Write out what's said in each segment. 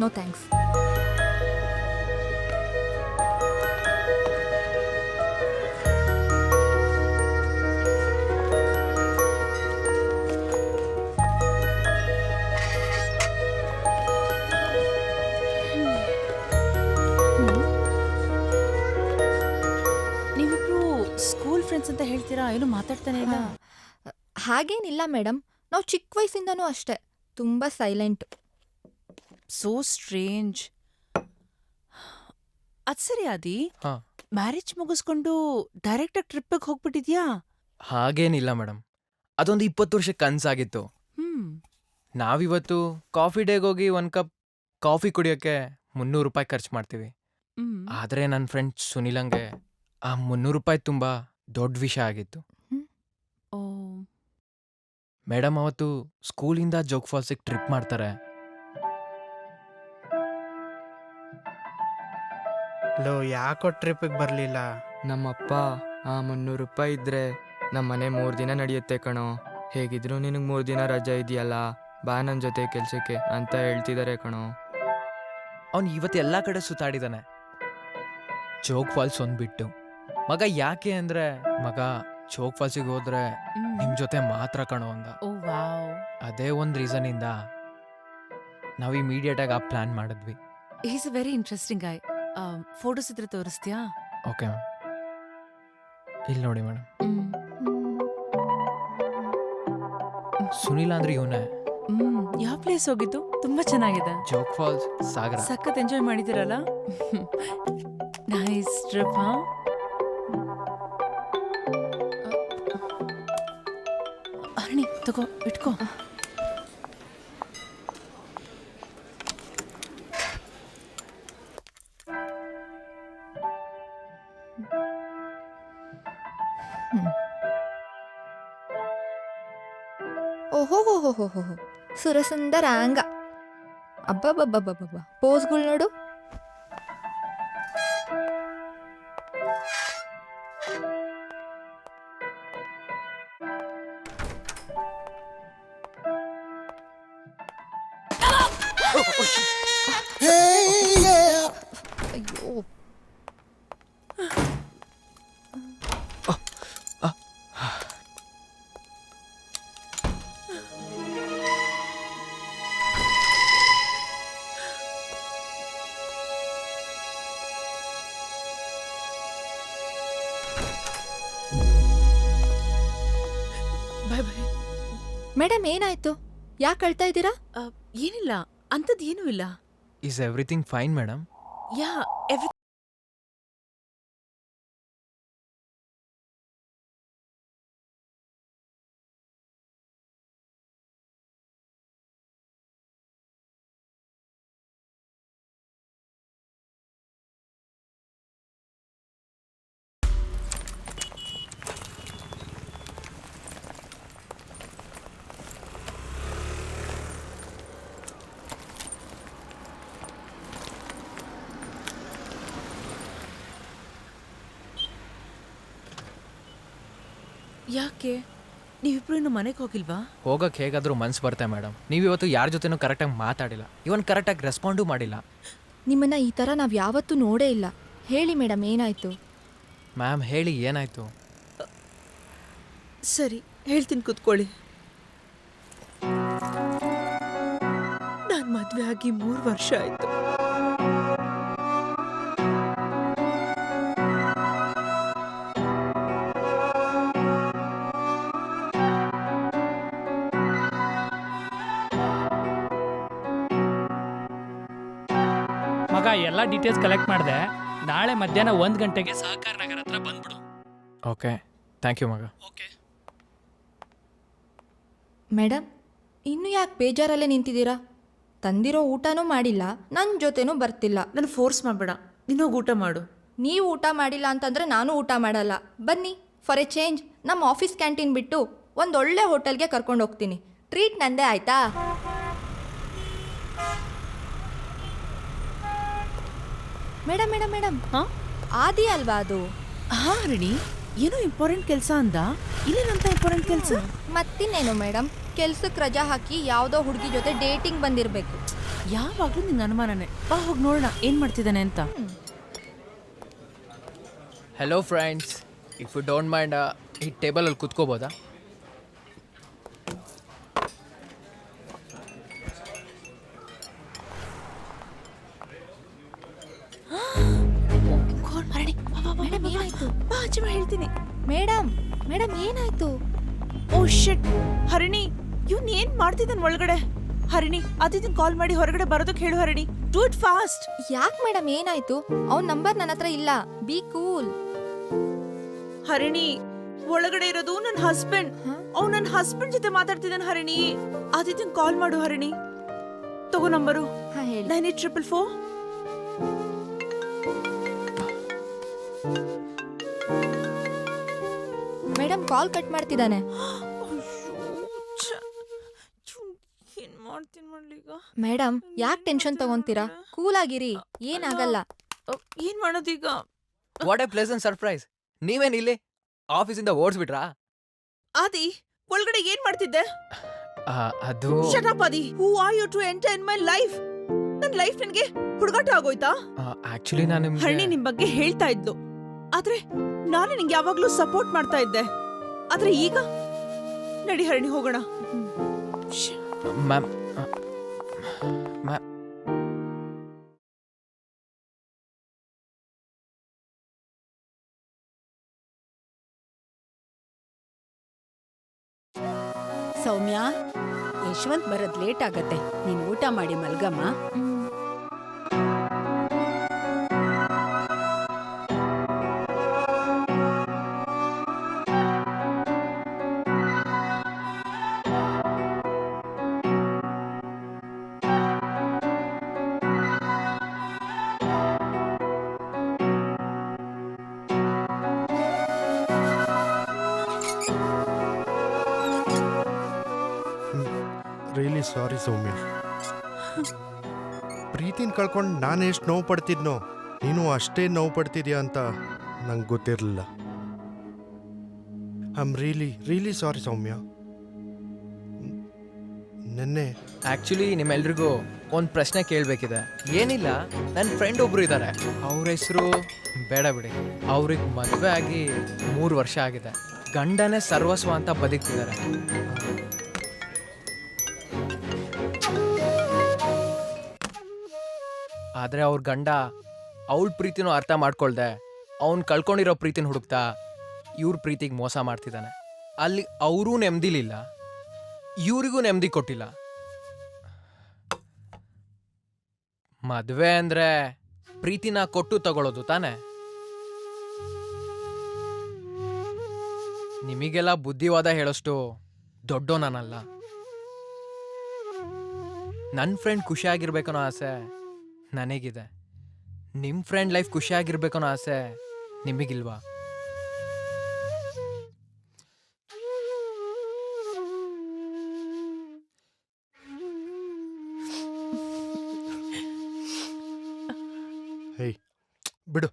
No thanks ನೀವಿಬ್ರು school friends ಅಂತ ಹೇಳ್ತೀರಾ? ಏನು ಮಾತಾಡ್ತಾನೆ ಇಲ್ಲ? ಹಾಗೇನಿಲ್ಲ ಮೇಡಮ್ ನಾವು ಚಿಕ್ಕ ವಯಸ್ಸಿಂದನೂ ಅಷ್ಟೇ. ತುಂಬ ಸೈಲೆಂಟ್ ಸೋ ಸ್ಟ್ರೇಂಜ್ ಅದ್ ಸರಿ ಆದಿ. ಹಾ. ಮ್ಯಾರೇಜ್ ಮುಗಿಸ್ಕೊಂಡು ಡೈರೆಕ್ಟ್ ಆಗಿ ಟ್ರಿಪ್ಪಿಗೆ ಹೋಗ್ಬಿಟ್ಟಿದ್ಯಾ? ಹಾಗೇನಿಲ್ಲ ಮೇಡಮ್ ಅದೊಂದು ಇಪ್ಪತ್ತು ವರ್ಷ ಕನ್ಸಾಗಿತ್ತು. ಹ್ಮ್. ನಾವಿವತ್ತು ಕಾಫಿ ಡೇಗೆ ಹೋಗಿ ಒಂದು ಕಪ್ ಕಾಫಿ ಕುಡಿಯೋಕ್ಕೆ ಮುನ್ನೂರು ರೂಪಾಯಿ ಖರ್ಚು ಮಾಡ್ತೀವಿ. ಹ್ಮ್. ಆದರೆ ನನ್ನ ಫ್ರೆಂಡ್ ಸುನಿಲಂಗೆ ಆ ಮುನ್ನೂರು ರೂಪಾಯಿ ತುಂಬ ದೊಡ್ಡ ವಿಷಯ ಆಗಿತ್ತು. ಓ. ಮೇಡಮ್ ಅವತ್ತು ಸ್ಕೂಲಿಂದ ಜೋಗ್ ಫಾಲ್ಸಿಗೆ ಟ್ರಿಪ್ ಮಾಡ್ತಾರೆ. ಲೋ ಯಾಕೋ ಟ್ರಿಪ್ಪಿಗೆ ಬರಲಿಲ್ಲ? ನಮ್ಮಪ್ಪ ಆ ಮುನ್ನೂರು ರೂಪಾಯಿ ಇದ್ರೆ ನಮ್ಮ ಮನೆ ಮೂರು ದಿನ ನಡೆಯುತ್ತೆ ಕಣೋ. ಹೇಗಿದ್ರು ನಿನಗೆ ಮೂರು ದಿನ ರಜೆ ಇದೆಯಲ್ಲ? ಬಾ ನನ್ನ ಜೊತೆ ಕೆಲ್ಸಕ್ಕೆ ಅಂತ ಹೇಳ್ತಿದ್ದಾರೆ ಕಣೋ. ಅವನು ಇವತ್ತು ಎಲ್ಲ ಕಡೆ ಸುತ್ತಾಡಿದಾನೆ. ಚೋಕ್ ಫಾಲ್ಸ್ ಒಂದ್ ಬಿಟ್ಟು ಮಗ ಯಾಕೆ ಅಂದ್ರೆ ಮಗ ಚೋಕ್ ಫಾಲ್ಸಿಗೆ ಹೋದ್ರೆ. ನಿಮ್ ಜೊತೆ ಮಾತ್ರ ಕಣೋ ಅಂದ. Oh wow. ಅದೇ ಒಂದು ರೀಸನಿಂದ ನಾವು ಇಮಿಡಿಯೇಟ್ ಆಗಿ ಆ ಪ್ಲಾನ್ ಮಾಡಿದ್ವಿ. Is a very interesting guy photos ಇದ್ರೆ ತೋರಿಸ್ತೀಯಾ ಓಕೆ ಮ್ಯಾಮ್ ಇಲ್ಲಿ ನೋಡಿ ಮೇಡಮ್ ಸುನಿಲ್ ಅಂದ್ರೆ ಇವನೇ ಹ್ಮ್ ಯಾವ ಪ್ಲೇಸ್ ಹೋಗಿದ್ದು ತುಂಬಾ ಚೆನ್ನಾಗಿದೆ ಜೋಗ್ ಫಾಲ್ಸ್ ಸಾಗರ ಸಖತ್ ಎಂಜಾಯ್ ಮಾಡಿದಿರಲ್ಲ ನೈಸ್ ಟ್ರಿಪ್ ಹಾ ಅರಣಿ ತಗೋ ಇಟ್ಕೋ సురసుందరాంగ. అబ్బాబ్బబ్బబ్బబ్బా. పోజుగుళ్ళుడు అయ్యో. ಬಾಯ್ ಬಾಯ್ ಮೇಡಮ್ ಏನಾಯ್ತು? ಯಾಕೆ ಅಳ್ತಾ ಇದ್ದೀರಾ? ಏನಿಲ್ಲ. ಅಂಥದ್ದು ಏನೂ ಇಲ್ಲ. Is everything fine madam yeah every ಯಾಕೆ? ನೀವಿಬ್ರು ಇನ್ನು ಮನೆಗೆ ಹೋಗಿಲ್ವಾ? ಹೋಗಕ್ಕೆ ಹೇಗಾದರೂ ಮನ್ಸು ಬರುತ್ತೆ ಮೇಡಮ್ ನೀವು ಇವತ್ತು ಯಾರ ಜೊತೆನೂ ಕರೆಕ್ಟಾಗಿ ಮಾತಾಡಿಲ್ಲ. ಇವನ್ ಕರೆಕ್ಟಾಗಿ ರೆಸ್ಪಾಂಡೂ ಮಾಡಿಲ್ಲ. ನಿಮ್ಮನ್ನ ಈ ಥರ ನಾವು ಯಾವತ್ತೂ ನೋಡೇ ಇಲ್ಲ. ಹೇಳಿ ಮೇಡಮ್ ಏನಾಯ್ತು? ಮ್ಯಾಮ್ ಹೇಳಿ ಏನಾಯಿತು? ಸರಿ ಹೇಳ್ತೀನಿ ಕೂತ್ಕೊಳ್ಳಿ. ನಾನು ಮದುವೆ ಆಗಿ ಮೂರು ವರ್ಷ ಆಯ್ತು. ಮಗ ಎಲ್ಲ ಡೀಟೇಲ್ಸ್ ಕಲೆಕ್ಟ್ ಮಾಡಿದೆ. ನಾಳೆ ಮಧ್ಯಾಹ್ನ ಒಂದು ಗಂಟೆಗೆ ಸಹಕಾರ ನಗರ ಹತ್ರ ಬಂದ್ಬಿಡು. ಓಕೆ ಥ್ಯಾಂಕ್ ಯು ಮಗ. ಓಕೆ ಮೇಡಮ್ ಇನ್ನು ಯಾಕೆ ಬೇಜಾರಲ್ಲೇ ನಿಂತಿದ್ದೀರಾ? ತಂದಿರೋ ಊಟನೂ ಮಾಡಿಲ್ಲ ನನ್ನ ಜೊತೆನೂ ಬರ್ತಿಲ್ಲ. ನಾನು ಫೋರ್ಸ್ ಮಾಡಬೇಡ. ನೀನು ಹೋಗಿ ಊಟ ಮಾಡು. ನೀವು ಊಟ ಮಾಡಿಲ್ಲ ಅಂತಂದರೆ ನಾನು ಊಟ ಮಾಡಲ್ಲ. ಬನ್ನಿ ಫಾರ್ ಎ ಚೇಂಜ್ ನಮ್ಮ ಆಫೀಸ್ ಕ್ಯಾಂಟೀನ್ ಬಿಟ್ಟು ಒಂದು ಒಳ್ಳೆ ಹೋಟೆಲ್ಗೆ ಕರ್ಕೊಂಡು ಹೋಗ್ತೀನಿ. ಟ್ರೀಟ್ ನಂದೇ ಆಯ್ತಾ? ಮೇಡಮ್ ಮೇಡಮ್ ಮೇಡಮ್ ಹಾ? ಆದಿ ಅಲ್ವಾ ಅದು? ಹಾ ರಣಿ. ಏನೋ ಇಂಪಾರ್ಟೆಂಟ್ ಕೆಲಸ ಅಂದ. ಇಲ್ಲೇನಂತ ಇಂಪಾರ್ಟೆಂಟ್ ಕೆಲಸ? ಮತ್ತಿನ್ನೇನು ಮೇಡಮ್ ಕೆಲ್ಸಕ್ಕೆ ರಜಾ ಹಾಕಿ ಯಾವುದೋ ಹುಡುಗಿ ಜೊತೆ ಡೇಟಿಂಗ್ ಬಂದಿರಬೇಕು. ಯಾವಾಗಲೂ ನಿನ್ನ ಅನುಮಾನನೇ. ಬಾ ಹೋಗಿ ನೋಡೋಣ. ಏನು ಮಾಡ್ತಿದ್ದಾನೆ ಅಂತ? Hello friends if you don't mind ಈ ಟೇಬಲಲ್ಲಿ ಕುತ್ಕೋಬೋದಾ? ಶಿಟ್ ಹರಿಣಿ ಇವನ್ ಏನ್ ಮಾಡ್ತಿದ್ದಾನೆ ಒಳಗಡೆ? ಹರಿಣಿ ಆದಿತ್ಯನ್ ಕಾಲ್ ಮಾಡಿ ಹೊರಗಡೆ ಬರೋದಕ್ಕೆ ಹೇಳು ಹರಿಣಿ. ಡೂ ಇಟ್ ಫಾಸ್ಟ್ ಯಾಕೆ ಮೇಡಮ್ ಏನಾಯ್ತು? ಅವ್ನ ನಂಬರ್ ನನ್ನ ಹತ್ರ ಇಲ್ಲ. ಬಿ ಕೂಲ್ ಹರಿಣಿ ಒಳಗಡೆ ಇರೋದು ನನ್ನ ಹಸ್ಬೆಂಡ್ ಅವ್ ನನ್ನ ಹಸ್ಬೆಂಡ್ ಜೊತೆ ಮಾತಾಡ್ತಿದ್ದಾನೆ ಹರಿಣಿ. ಆದಿತ್ಯನ್ ಕಾಲ್ ಮಾಡು ಹರಿಣಿ. ತಗೋ ನಂಬರು. ಹಾ ಹೇಳಿ. Nine eight triple four. Madam call cut ಮಾಡ್ತಿದ್ದಾನೆ. ಮೇಡಮ್ ಯಾಕ್ ಟೆನ್ಷನ್ ತಗೊಂತೀರಾ? ಕೂಲ್ ಆಗಿರಿ ಏನಾಗಲ್ಲ. ಏನ್ ಮಾಡೋದೀಗ? What a pleasant surprise. ನೀವೇನ್ ಇಲ್ಲಿ ಆಫೀಸಿಂದ ಓಡಿಸ್ಬಿಟ್ರಾ? ಆದಿ ಒಳಗಡೆ ಏನ್ ಮಾಡ್ತಿದ್ದೆ? ಅದು shut up Adi. Who are you to enter in my life ನನ್ನ ಲೈಫ್ ನನಗೆ ಹುಡುಗಾಟ ಆಗೋಯ್ತಾ? ಆಕ್ಚುಲಿ ನಾನು ಹರಣಿ ನಿಮ್ಗೆ ನಿಮ್ ಬಗ್ಗೆ ಹೇಳ್ತಾ ಇದ್ಲು. ಆದ್ರೆ ನಾನು ನಿಂಗೆ ಯಾವಾಗಲೂ ಸಪೋರ್ಟ್ ಮಾಡ್ತಾ ಇದ್ದೆ. ಆದ್ರೆ ಈಗ ನಡಿ ಹರಣಿ ಹೋಗೋಣ. ಮ್ಯಾಮ್ ಸೌಮ್ಯ. ಯಶವಂತ್ ಬರೋದ್ ಲೇಟ್ ಆಗತ್ತೆ. ನೀನು ಊಟ ಮಾಡಿ ಮಲ್ಗಮ್ಮ. ಸಾರಿ ಸೌಮ್ಯ. ಪ್ರೀತಿನ ಕಳ್ಕೊಂಡು ನಾನು ಎಷ್ಟು ನೋವು ಪಡ್ತಿದ್ನೋ, ನೀನು ಅಷ್ಟೇ ನೋವು ಪಡ್ತಿದ್ಯಾ ಅಂತ ನಂಗೆ ಗೊತ್ತಿರಲಿಲ್ಲ. I am really really sorry Soumya. ನೆನ್ನೆ ಆ್ಯಕ್ಚುಲಿ ನಿಮ್ಮೆಲ್ರಿಗೂ ಒಂದು ಪ್ರಶ್ನೆ ಕೇಳಬೇಕಿದೆ. ಏನಿಲ್ಲ ನನ್ನ ಫ್ರೆಂಡ್ ಒಬ್ರು ಇದ್ದಾರೆ ಅವ್ರ ಹೆಸರು ಬೇಡ ಬಿಡಿ. ಅವ್ರಿಗೆ ಮದುವೆ ಆಗಿ ಮೂರು ವರ್ಷ ಆಗಿದೆ. ಗಂಡನೇ ಸರ್ವಸ್ವ ಅಂತ ಬದುಕ್ತಿದ್ದಾರೆ. ಆದರೆ ಅವ್ರ ಗಂಡ ಅವಳ ಪ್ರೀತಿನೂ ಅರ್ಥ ಮಾಡ್ಕೊಳ್ದೆ. ಅವ್ನು ಕಳ್ಕೊಂಡಿರೋ ಪ್ರೀತಿನ ಹುಡುಕ್ತಾ ಇವ್ರ ಪ್ರೀತಿಗೆ ಮೋಸ ಮಾಡ್ತಿದ್ದಾನೆ. ಅಲ್ಲಿ ಅವರೂ ನೆಮ್ಮದಿಲಿಲ್ಲ ಇವರಿಗೂ ನೆಮ್ಮದಿ ಕೊಟ್ಟಿಲ್ಲ. ಮದುವೆ ಅಂದ್ರೆ ಪ್ರೀತಿನ ಕೊಟ್ಟು ತಗೊಳ್ಳೋದು ತಾನೆ? ನಿಮಗೆಲ್ಲ ಬುದ್ಧಿವಾದ ಹೇಳೋಷ್ಟು ದೊಡ್ಡೋ ನಾನಲ್ಲ ನನ್ನ ಫ್ರೆಂಡ್ ಖುಷಿಯಾಗಿರ್ಬೇಕನ್ನೋ ಆಸೆ. ನನಗಿದೆ. ನಿಮ್ಮ ಫ್ರೆಂಡ್ ಲೈಫ್ ಖುಷಿಯಾಗಿರ್ಬೇಕು ಅನ್ನೋ ಆಸೆ ನಿಮಗಿಲ್ವಾ? ಹೇಯ್ ಬಿಡು.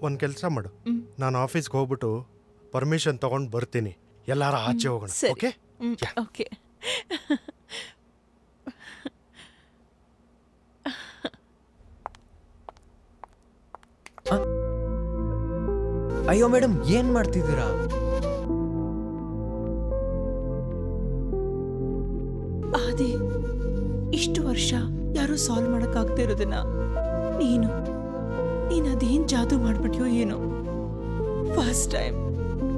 ಒಂದು ಕೆಲಸ ಮಾಡು. ಹ್ಮ್. ನಾನು ಆಫೀಸ್ಗೆ ಹೋಗ್ಬಿಟ್ಟು ಪರ್ಮಿಷನ್ ತಗೊಂಡು ಬರ್ತೀನಿ. ಎಲ್ಲಾರ ಆಚೆ ಹೋಗೋಣ ಸರಿ. ಓಕೆ? ಓಕೆ. ಅಯ್ಯೋ ಮೇಡಮ್ ಏನ್ ಮಾಡ್ತಿದ್ದೀರಾ? ಆದಿ ಇಷ್ಟು ವರ್ಷ ಯಾರು ಸಾಲ್ವ್ ಮಾಡಕ್ಕಾಗ್ತಾ ಇರೋದನ್ನ ನೀನು ನೀನ್ ಅದೇನ್ ಜಾದೂ ಮಾಡ್ಬಿಟ್ಯೋ ಏನೋ. ಫಸ್ಟ್ ಟೈಮ್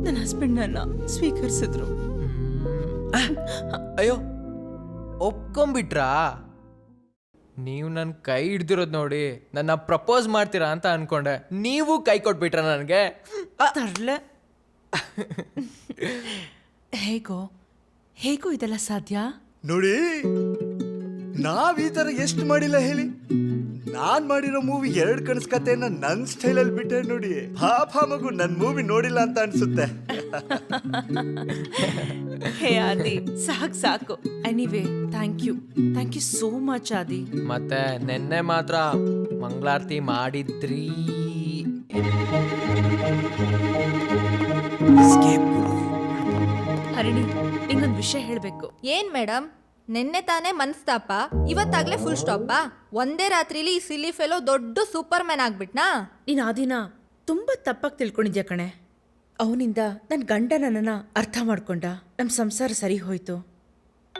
ನನ್ನ ಹಸ್ಬೆಂಡ್ ನನ್ನ ಸ್ವೀಕರಿಸಿದ್ರು. ಅಯ್ಯೋ ಒಪ್ಕೊಂಬಿಟ್ರಾ ನೀವು ನನ್ನ ಕೈ ಹಿಡ್ದಿರೋದು ನೋಡಿ ನನ್ನ ಪ್ರಪೋಸ್ ಮಾಡ್ತೀರಾ ಅಂತ ಅನ್ಕೊಂಡೆ. ನೀವು ಕೈ ಕೊಟ್ಬಿಟ್ರ ನನಗೆ. ತರ್ಲೆ ಹೇಗೋ ಹೇಗೋ ಇದೆಲ್ಲ ಸಾಧ್ಯ? ನೋಡಿ ನಾವ್ ಈ ತರ ಎಷ್ಟು ಮಾಡಿಲ್ಲ ಹೇಳಿ. ನಾನ್ ಮಾಡಿರೋ ಮೂವಿ ಎರಡ್ ಕನಸ್ ಕತೆಯನ್ನ ನನ್ ಸ್ಟೈಲಲ್ಲಿ ಬಿಟ್ಟೆ ನೋಡಿ. ಪಾಪ ಮಗು ನನ್ ಮೂವಿ ನೋಡಿಲ್ಲ ಅಂತ ಅನ್ಸುತ್ತೆ. ಹೇ ಆದಿ ಸಾಕು ಸಾಕು. Anyway thank you thank you so much Adi. ಮತ್ತೆ ನಿನ್ನೆ ಮಾತ್ರ ಮಂಗಳಾರತಿ ಮಾಡಿದ್ರಿ. ಹರಿಣಿ ನಿಂಗೊಂದು ವಿಷಯ ಹೇಳಬೇಕು. ಏನ್ ಮೇಡಮ್ ನಿನ್ನೆ ತಾನೇ ಮನಸ್ತಾಪ, ಇವತ್ತಾಗ್ಲೇ ಫುಲ್ ಸ್ಟಾಪಾ ಒಂದೇ ರಾತ್ರಿಲಿ ಈ ಸಿಲ್ಲಿ ಫೆಲೋ ದೊಡ್ಡ ಸೂಪರ್ ಮ್ಯಾನ್ ಆಗ್ಬಿಟ್ನಾ? ನೀನು ಆ ದಿನ ತುಂಬ ತಪ್ಪಾಗಿ ತಿಳ್ಕೊಂಡಿದ್ಯಾ ಕಣೆ? ಅವನಿಂದ ನನ್ನ ಗಂಡ ಅರ್ಥ ಮಾಡ್ಕೊಂಡ ನಮ್ಮ ಸಂಸಾರ ಸರಿ ಹೋಯ್ತು.